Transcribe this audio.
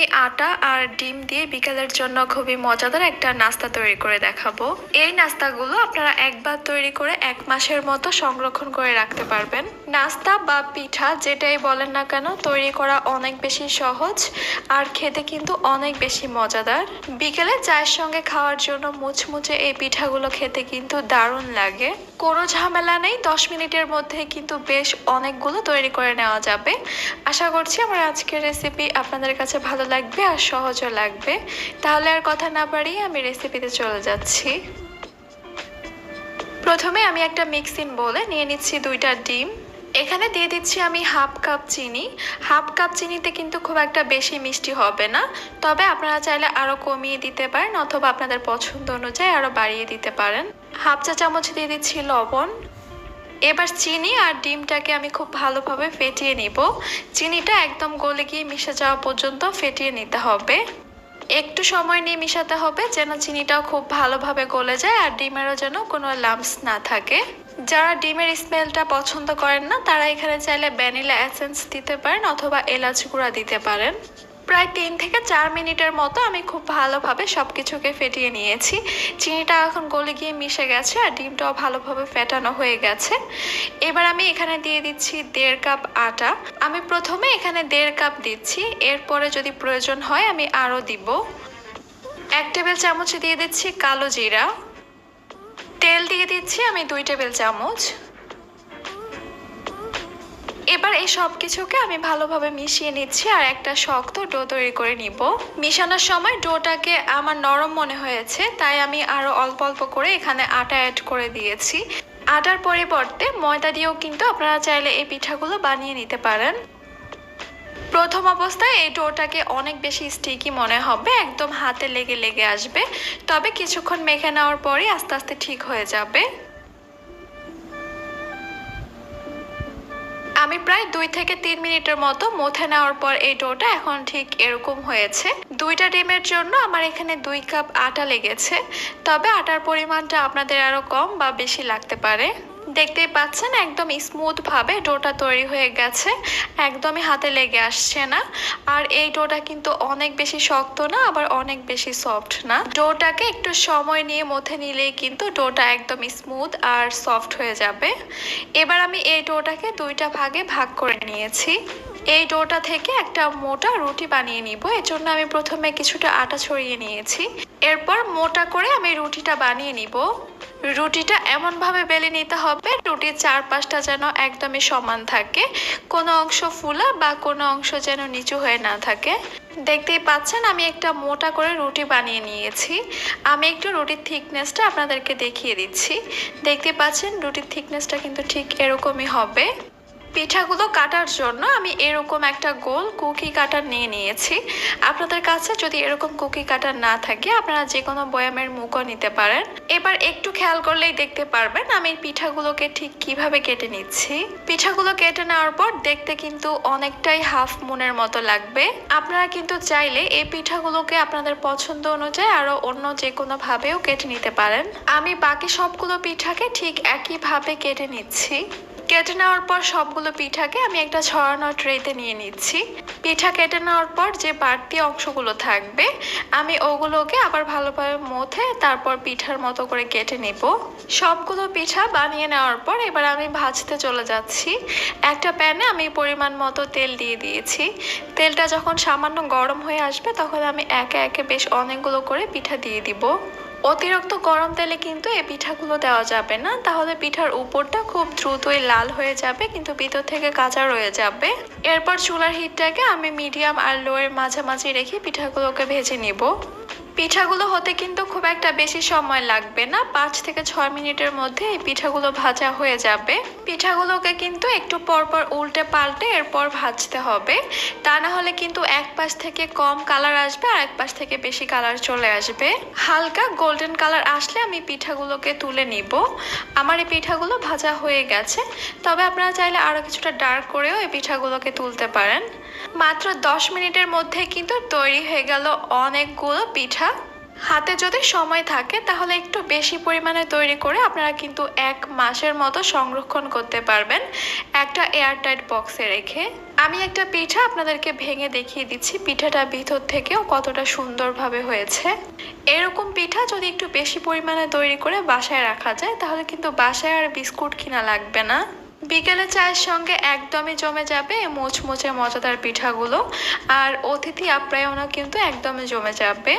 আমি আটা আর ডিম দিয়ে বিকেলের জন্য খুবই মজাদার একটা নাস্তা তৈরি করে দেখাবো। এই নাস্তাগুলো আপনারা একবার তৈরি করে এক মাসের মতো সংরক্ষণ করে রাখতে পারবেন। নাস্তা বা পিঠা যেটাই বলেন না কেন, তৈরি করা অনেক বেশি সহজ আর খেতে কিন্তু অনেক বেশি মজাদার। বিকেলে চায়ের সঙ্গে খাওয়ার জন্য মুচমুচে এই পিঠাগুলো খেতে কিন্তু দারুণ লাগে। কোনো ঝামেলা নেই, দশ মিনিটের মধ্যে কিন্তু বেশ অনেকগুলো তৈরি করে নেওয়া যাবে। আশা করছি আমার আজকের রেসিপি আপনাদের কাছে ভালো লাগবে আর সহজও লাগবে। তাহলে আর কথা না বাড়িয়ে আমি রেসিপিতে চলে যাচ্ছি। প্রথমে আমি একটা মিক্সিং বলে নিয়ে নিচ্ছি দুইটা ডিম। এখানে দিয়ে দিচ্ছি আমি হাফ কাপ চিনি। হাফ কাপ চিনিতে কিন্তু খুব একটা বেশি মিষ্টি হবে না। তবে আপনারা চাইলে আরও কমিয়ে দিতে পারেন অথবা আপনাদের পছন্দ অনুযায়ী আরও বাড়িয়ে দিতে পারেন। হাফ চা চামচ দিয়ে দিচ্ছি লবণ। এবার চিনি আর ডিমটাকে আমি খুব ভালোভাবে ফেটিয়ে নিব। চিনিটা একদম গলে গিয়ে মিশে যাওয়া পর্যন্ত ফেটিয়ে নিতে হবে। একটু সময় নিয়ে মিশাতে হবে যেন চিনিটাও খুব ভালোভাবে গলে যায় আর ডিমেরও যেন কোনো লাম্পস না থাকে। যারা ডিমের স্মেলটা পছন্দ করেন না, তারা এখানে চাইলে ভ্যানিলা এসেন্স দিতে পারেন অথবা এলাচ গুঁড়া দিতে পারেন। প্রায় তিন থেকে চার মিনিটের মতো আমি খুব ভালোভাবে সব কিছুকে ফেটিয়ে নিয়েছি। চিনিটা এখন গলে গিয়ে মিশে গেছে আর ডিমটাও ভালোভাবে ফেটানো হয়ে গেছে। এবার আমি এখানে দিয়ে দিচ্ছি দেড় কাপ আটা। আমি প্রথমে এখানে দেড় কাপ দিচ্ছি, এরপরে যদি প্রয়োজন হয় আমি আরও দিব। এক টেবিল চামচ দিয়ে দিচ্ছি কালো জিরা। তেল দিয়ে দিচ্ছি আমি দুই টেবিল চামচ। এবার এই সব কিছুকে আমি ভালোভাবে মিশিয়ে নিচ্ছি আর একটা শক্ত ডো তৈরি করে নিব। মিশানোর সময় ডোটাকে আমার নরম মনে হয়েছে, তাই আমি আরও অল্প অল্প করে এখানে আটা অ্যাড করে দিয়েছি। আটার পরিবর্তে ময়দা দিয়েও কিন্তু আপনারা চাইলে এই পিঠাগুলো বানিয়ে নিতে পারেন। প্রথম অবস্থায় এই ডোটাকে অনেক বেশি স্টিকি মনে হবে, একদম হাতে লেগে লেগে আসবে, তবে কিছুক্ষণ মেখে নেওয়ার পরই আস্তে আস্তে ঠিক হয়ে যাবে। আমি প্রায় দুই থেকে তিন মিনিটের মতো মথে নেওয়ার পর এই ডোটা এখন ঠিক এরকম হয়েছে। দুইটা ডিমের জন্য আমার এখানে দুই কাপ আটা লেগেছে। তবে আটার পরিমাণটা আপনাদের আরও কম বা বেশি লাগতে পারে। দেখতেই পাচ্ছেন, একদম স্মুথভাবে ডোটা তৈরি হয়ে গেছে। একদমই হাতে লেগে আসছে না। আর এই ডোটা কিন্তু অনেক বেশি শক্ত না, আবার অনেক বেশি সফট না। ডোটাকে একটু সময় নিয়ে মথে নিলেই কিন্তু ডোটা একদম স্মুথ আর সফট হয়ে যাবে। এবার আমি এই ডোটাকে দুইটা ভাগে ভাগ করে নিয়েছি। এই ডোটা থেকে একটা মোটা রুটি বানিয়ে নিব। এর জন্য আমি প্রথমে কিছুটা আটা ছড়িয়ে নিয়েছি। এরপর মোটা করে আমি রুটিটা বানিয়ে নিব। রুটিটা এমনভাবে বেলে নিতে হবে, রুটির চারপাশটা যেন একদমই সমান থাকে, কোনো অংশ ফুলা বা কোনো অংশ যেন নিচু হয়ে না থাকে। দেখতেই পাচ্ছেন আমি একটা মোটা করে রুটি বানিয়ে নিয়েছি। আমি একটু রুটির থিকনেসটা আপনাদেরকে দেখিয়ে দিচ্ছি। দেখতে পাচ্ছেন রুটির থিকনেসটা কিন্তু ঠিক এরকমই হবে। পিঠাগুলো কাটার জন্য আমি এরকম একটা গোল কুকি কাটার নিয়ে নিয়েছি। আপনাদের কাছে যদি এরকম কুকি কাটার না থাকে, আপনারা যে কোনো বয়ামের মুখও নিতে পারেন। এবার একটু খেয়াল করলেই দেখতে পারবেন আমি পিঠাগুলোকে ঠিক কীভাবে কেটে নিচ্ছি। পিঠাগুলো কেটে নেওয়ার পর দেখতে কিন্তু অনেকটাই হাফ মুনের মতো লাগবে। আপনারা কিন্তু চাইলে এই পিঠাগুলোকে আপনাদের পছন্দ অনুযায়ী আরও অন্য যে কোনো ভাবেও কেটে নিতে পারেন। আমি বাকি সবগুলো পিঠাকে ঠিক একইভাবে কেটে নিচ্ছি। কেটে নেওয়ার পর সবগুলো পিঠাকে আমি একটা ছড়ানো ট্রেতে নিয়ে নিচ্ছি। পিঠা কেটে নেওয়ার পর যে বাড়তি অংশগুলো থাকবে, আমি ওগুলোকে আবার ভালোভাবে মথে তারপর পিঠার মতো করে কেটে নেব। সবগুলো পিঠা বানিয়ে নেওয়ার পর এবার আমি ভাজতে চলে যাচ্ছি। একটা প্যানে আমি পরিমাণ মতো তেল দিয়ে দিয়েছি। তেলটা যখন সামান্য গরম হয়ে আসবে, তখন আমি একে একে বেশ অনেকগুলো করে পিঠা দিয়ে দিব। অতিরিক্ত গরম তেলে কিন্তু এই পিঠাগুলো দেওয়া যাবে না। তাহলে পিঠার উপরটা খুব দ্রুতই লাল হয়ে যাবে, কিন্তু ভিতর থেকে কাঁচা রয়ে যাবে। এরপর চুলার হিটটাকে আমি মিডিয়াম আর লোয়ের মাঝামাঝি রেখে পিঠাগুলোকে ভেজে নিব। পিঠাগুলো হতে কিন্তু খুব একটা বেশি সময় লাগবে না। পাঁচ থেকে ছয় মিনিটের মধ্যে এই পিঠাগুলো ভাজা হয়ে যাবে। পিঠাগুলোকে কিন্তু একটু পরপর উল্টে পাল্টে এরপর ভাজতে হবে। তা না হলে কিন্তু এক পাশ থেকে কম কালার আসবে আর এক পাশ থেকে বেশি কালার চলে আসবে। হালকা গোল্ডেন কালার আসলে আমি পিঠাগুলোকে তুলে নিব। আমার এই পিঠাগুলো ভাজা হয়ে গেছে। তবে আপনারা চাইলে আরও কিছুটা ডার্ক করেও এই পিঠাগুলোকে তুলতে পারেন। মাত্র দশ মিনিটের মধ্যে কিন্তু তৈরি হয়ে গেল অনেকগুলো পিঠা। হাতে যদি সময় থাকে, তাহলে একটু বেশি পরিমাণে তৈরি করে আপনারা কিন্তু এক মাসের মতো সংরক্ষণ করতে পারবেন। একটা এয়ারটাইট বক্সে রেখে। আমি একটা পিঠা আপনাদেরকে ভেঙে দেখিয়ে দিচ্ছি পিঠাটা ভিতর থেকেও কতটা সুন্দরভাবে হয়েছে। এরকম পিঠা যদি একটু বেশি পরিমাণে তৈরি করে বাসায় রাখা যায়, তাহলে কিন্তু বাসায় আর বিস্কুট কিনা লাগবে না। বিকেলে চায়ের সঙ্গে একদমই জমে যাবে মুচমুচে মজাদার পিঠাগুলো, আর অতিথি আপ্যায়নও কিন্তু একদমই জমে যাবে।